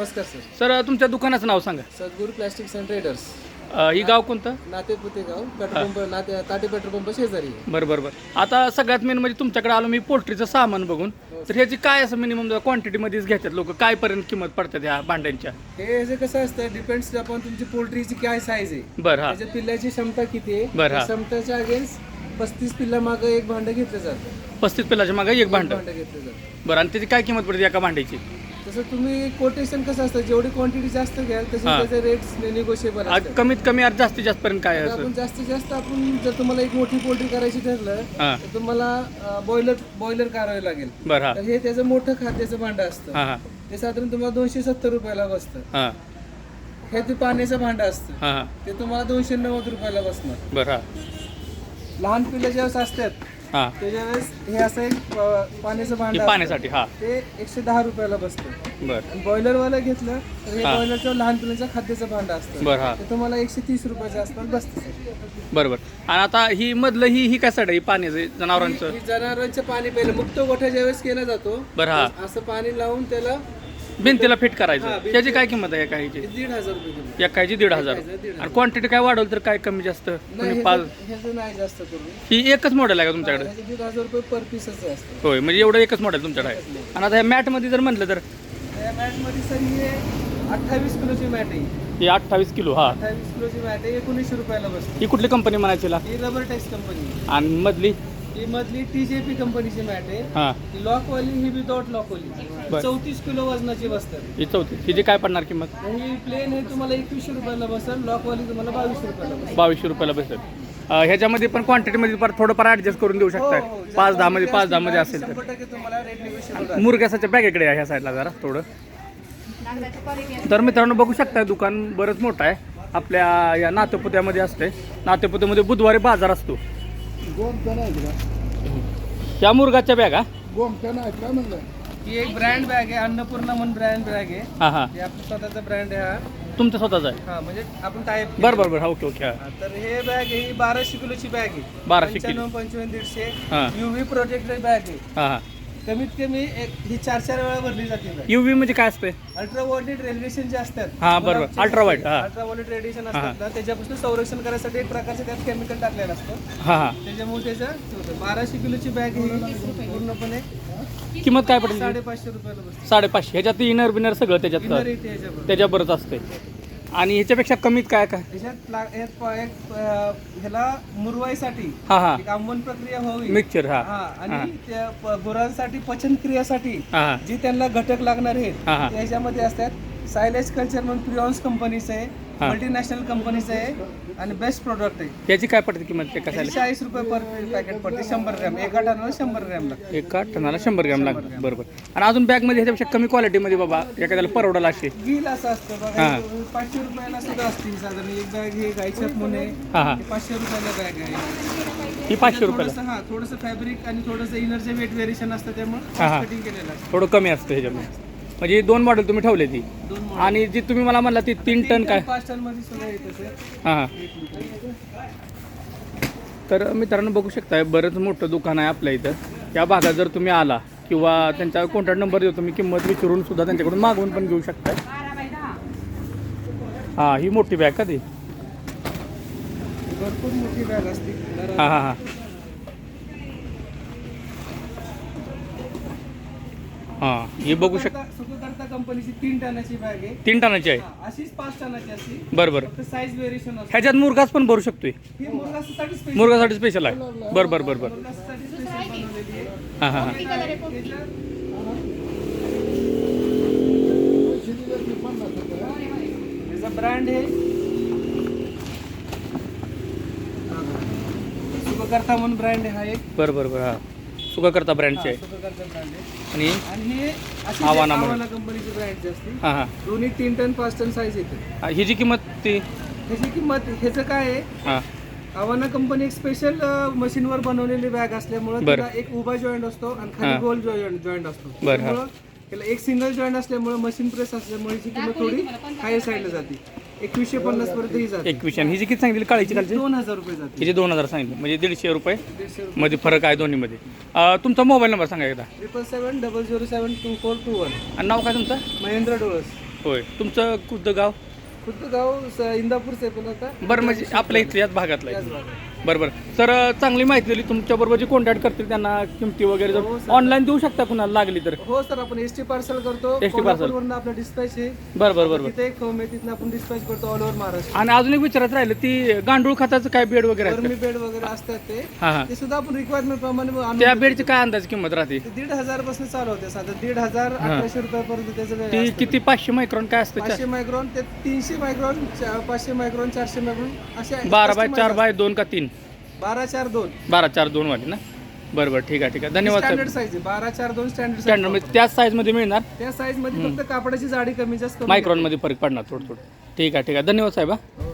नमस्कार sir. Sir तुमच्या दुकानाचं नाव सांगा. सद्गुरू प्लॅस्टिक्स अँड ट्रेडर्स. अ, ही गाव कोणतं? नाते पुतेगाव पेट्रोल पंप नाते ताटे पेट्रोल पंप शेजारी. आहे. बरं बरं बरं. आता सगळ्यात मेन म्हणजे तुमच्याकडे आलो मी पोल्ट्रीचं सामान बघून. तर ह्याची काय असं मिनिमम क्वांटिटीमध्येच घेतात लोक? काय पर्यंत किंमत पडतात ह्या भांड्यांच्या? हे जे कसं असतं डिपेंड्स आपण तुमची पोल्ट्रीची काय साईज आहे. बरं हा. त्याच्या पिल्ल्याची क्षमता किती आहे? बरं, हा. त्या क्षमतेच्या अगेन्स्ट पस्तीस पिल्ला मागं एक भांडं घेतलं जातं. पस्तीस पिलाच्या मागे एक भांड. भांडं घेतलं जातं. बरं आणि त्याची काय किंमत पडते एका भांड्याची? तसं तुम्ही कोटेशन कसं असतं? जेवढी क्वांटिटी जास्त घ्याल तसे हा. त्याचे रेट्स निगोशिएबल आ, असतात. कमीत कमी आज जास्तीत जास्त पर्यंत काय असं? आपण जास्तीत जास्त आपण जर तुम्हाला एक मोठी पोल्ट्री करायची ठरलं हां. तर तुम्हाला बॉयलर बॉयलर करावे लागेल. बरं हा. तर हे त्याचं मोठं खाद्याचं भांडं असतं. हां हां. ते साधारण तुम्हाला दोनशे सत्तर रुपयाला बसतं. हां. हे ते पाण्याचं भांडं असतं. हां हां. ते तुम्हाला दोनशे नव्वद रुपयाला बसणार. बरं हा. लहान पिल्लं ज्यावेळेस असतात हां. त्याच्या वेळेस हे असं एक प- पाण्याचं भांडं. पाण्यासाठी हां. ते एकशे दहा रुपयाला बसतं. बरं. आणि बॉयलरवालं घेतलं तर हे हा. बॉयलरचं लहान पिल्लाचं खाद्याचं भांडं असतं. बरं हा. ते तुम्हाला एकशे तीस रुपयाच्या आसपास बसतं. sir. बरं बरं आणि आता ही मधलं ही ही आहे? ही पाण्याचं जनावरांचं? ही जनावरांचं पाणी पहिलं मुक्त गोठा ज्यावेळेस केला जातो. बरं हा. असं पाणी लावून त्याला भिंतीला फिट करायचं. भिंतीला- त्याची काय किंमत आहे एका ह्याची हे दीड हजार रुपये किलो एकाची दीड हजार. एकाचं दीड आणि क्वांटिटी काय वाढवलं तर काय कमी जास्त? नाही कोणी पाच ह्याचं ह्याचं नाही जास्त करून. ही एकच मॉडेल आहे का तुमच्याकडे? ह्याचं दीड हजार रुपये पर पीसच असतं होय म्हणजे एवढं एकच मॉडेल तुमच्याकडे. आहे आणि आता ह्या मॅटमध्ये जर म्हटलं तर? या मॅटमध्ये सर ही अठ्ठावीस किलोची मॅट आहे. ही अठ्ठावीस किलो हा. अठ्ठावीस किलोची मॅट आहे. एकोणीसशे रुपयाला बसते. ही कुठली कंपनी म्हणायची तिला ही रबर टेक्स कंपनी आणि मधली? ही मधली टी जे पी कंपनीची मॅट आहे. हां. ही लॉकवाली ही विदाउट लॉकवाली बरं. चौतीस किलो वजनाची बसतात. ही चौथी हिची काय पडणार किंमत? ही प्लेन हे तुम्हाला एकवीसशे रुपयाला बसेल. लॉकवाली तुम्हाला बावीसशे रुपयाला बसेल. बावीसशे रुपयाला बसेल. अं, ह्याच्यामध्ये पण क्वांटिटीमध्ये पण थोडंफार ॲडजस्ट करून देऊ हो, शकताय हो. पाच दहा मध्ये पाच दहा मध्ये असेल तर. शंभर टक्के तुम्हाला रेट निगोशिएबल मुरगॅसाच्या पॅकेकडे आहे ह्या साईडला जरा थोडं. तर मित्रांनो बघू शकताय दुकान बरंच मोठं आहे. आपल्या या नातेपुत्यामध्ये असते नातेपुत्यामध्ये बुधवारी बाजार असतो. या मुरगाच्या बॅगा ही? एक ब्रँड बॅग आहे अन्नपूर्णा म्हणून ब्रँड बॅग आहे. हां हां. हे आपला स्वतःचा ब्रँड आहे हा. तुमचं स्वतःच आहे? हा म्हणजे आपण टाईप बरं बरं बरं. हा ओके ओके हां. तर हे बॅग आहे ही बाराशे किलोची बॅग आहे. 1200 किलो. पंच्याण्णव पंचवीस दीडशे. हां. युव्ही प्रोटेक्टेड बॅग आहे. हां हां. कमीत कमी एक ही चार चार वेळा भरली जाते बॅग. यू व्ही म्हणजे काय असते अल्ट्रा व्हायलेट रेडिएशन जे असतात हा, बरोबर. अल्ट्रा व्हायलेट रेडिएशन असतात ना त्याच्यापासून संरक्षण करायसाठी एक प्रकारचं त्यात केमिकल टाकलेलं असतं. हां हां. त्याच्यामुळे त्याचं. बाराशे किलोची बॅग ही पूर्णपणे किंमत काय पडेल? साडेपाचशे रुपयाला साडेपाचशे. ह्याच्यात इनर बिनर सगळं त्याच्यात त्याच्याबरोबर असते आणि ह्याच्यापेक्षा कमीत काय काय? त्याच्यात ला- यात प- एक अं, ह्याला मुरवाईसाठी हां हां. एक प्रक्रिया व्हावी. मिक्सचर हां. हा आणि त्या प- गुरांसाठी पचनक्रियासाठी हां जी त्यांना घटक लागणार आहेत हा, हा. ते ह्याच्यामध्ये असतात. सायलेज कल्चर म्हणून प्रियॉन्स कंपनीचं आहे हा. मल्टीनॅशनल कंपनीचं आहे आणि बेस्ट प्रोडक्ट आहे. याची काय पडते किंमत काय त्याची कसायला चाळीस रुपये पर पॅकेट पडते शंभर ग्रॅम. एका टनाला शंभर ग्रॅम लागते. एका टनाला शंभर ग्रॅम लागतं. बरोबर. आणि अजून बॅगमध्ये ह्याच्यापेक्षा कमी क्वालिटीमध्ये बाबा एखाद्याला परवडाल अशी. गिल असं असतं बघा हा. हे पाचशे रुपयाला सुद्धा असतील साधारण. एक बॅग हे हां हां. हे पाचशे रुपयाला बॅग आहे. ही पाचशे रुपयाला. थोडंसं हा थोडंसं फॅब्रिक आणि थोडंसं इनरचे वेट व्हेरिएशन असतं हा, त्यामुळे हा. कटिंग केलेलं असतं. थोडं कमी असतं ह्याच्यामध्ये. म्हणजे दोन मॉडेल तुम्ही ठेवले ती. आणि जी तुम्ही मला म्हणला ती तीन टन काय? पाच टनमध्ये सुद्धा येत असेल हां हां. तर मित्रांनो बघू शकताय बरंच मोठं दुकान आहे आपल्या इथं. या भागात जर तुम्ही आला किंवा त्यांचा कॉन्टॅक्ट नंबर देतो तुम्ही किंमत विचारून सुद्धा त्यांच्याकडून मागवून पण घेऊ शकताय. हां ही मोठी बॅग का ती? भरपूर मोठी बॅग असते. हां हां हां. हां ही बघू शक सुखकर्ता कंपनीची तीन टनाची बॅग आहे. तीन टनाची आहे. हा, अशीच पाच टनाची असते बरं बरं फक्त साईज व्हेरिएशन असते. ह्याच्यात मुरगास पण भरू शकतोय. ही मुरगासाठी स्पेशल मुरगासाठी स्पेशल आहे. बरं बरं बरं बरं. मुरगासाठी स्पेशल बनवलेली आहे. हां हां. हां त्याचा ब्रँड आहे सुखकर्ता म्हणून ब्रँड आहे हा एक. बरं बरं बरं हां. सुका करता ब्रँडचे आहे सुखकर्ता ब्रँड आहे. आणि आणि हे अशी आवाना म्हणून. आवाना कंपनीची ब्रँड असते हां हां. दोन्ही तीन टन पाच टन साईज येते हा, ही जी किंमत ती? ह्याची किंमत ह्याचं काय आहे? हां. आव्हाना कंपनी एक स्पेशल मशीनवर बनवलेली बॅग असल्यामुळे बरं. त्याला एक उभा जॉईंट असतो आणि हा. खाली गोल जॉईंट जॉईंट असतो. बरं, हा. त्यामुळं त्याला एक सिंगल जॉईंट असल्यामुळे मशीन प्रेस असल्यामुळे याची किंमत थोडी हाय साईडला जाते. एकवीसशे पन्नास पर्यंत ही जाते. एकवीसशे आणि ही जी किती सांगितली काळीची कालची दोन हजार रुपये जाते. हिचे दोन हजार सांगितले? म्हणजे दीडशे रुपये. दीडशे रुपये. मध्ये फरक आहे दोन्हीमध्ये. अं, तुमचा मोबाईल नंबर सांगा एकदा. Triple seven double zero seven two four two one. आणि नाव काय तुमचं? महेंद्र डोळस. होय. तुमचं खुद्द गाव? खुद्द गाव स- इंदापूरचं आहे पण आता. बरं म्हणजे आपल्या इथल्या याच भागातलं आहे. भागात. बरं बरं सर चांगली माहिती दिली. तुमच्याबरोबर जे कॉन्टॅक्ट करतील त्यांना किमती वगैरे हो, जर सर. ऑनलाईन देऊ शकता कुणाला लागली तर? हो सर. आपण एस टी पार्सल करतो. ST parcel. कोल्हापूरवरून आपलं डिस्पॅच आहे. बरं बरं बरं बरं. तिथे एक फॉर्म आहे. तिथनं आपण डिस्पॅच करतो ऑल ओव्हर महाराष्ट्र. आणि अजून एक विचारत राहिलं ती गांडूळ खताचं काय बेड वगैरे आहे गरमी बेड वगैरे असतात ते. हां हां. ते सुद्धा आपण रिक्वायरमेंट प्रमाणे त्या. बेडची काय अंदाज किंमत राहते? ते दीड हजारपासून चालू होते साधा. दीड हजार अठराशे रुपयापर्यंत त्याचं ती असतं. किती? पाचशे मायक्रॉन काय असतं? पाचशे मायक्रॉन ते तीनशे मायक्रॉन चा- पाचशे मायक्रॉन चारशे मायक्रॉन असे बारा बाय चार बाय दोन का तीन? बारा चार दोन. बारा चार दोन वाली ना? बरं बरं ठीक आहे ठीक आहे. धन्यवाद स्टँडर्ड साईज आहे. बारा चार दोन स्टँडर्ड स्टँडर्डमध्ये त्याच साईजमध्ये मिळणार? त्या साईजमध्ये फक्त कापडाची जाडी कमी जास्त कमी मायक्रॉनमध्ये फरक पडणार थोडं थोडं. ठीक आहे ठीक आहे. धन्यवाद साहेब हा. हो.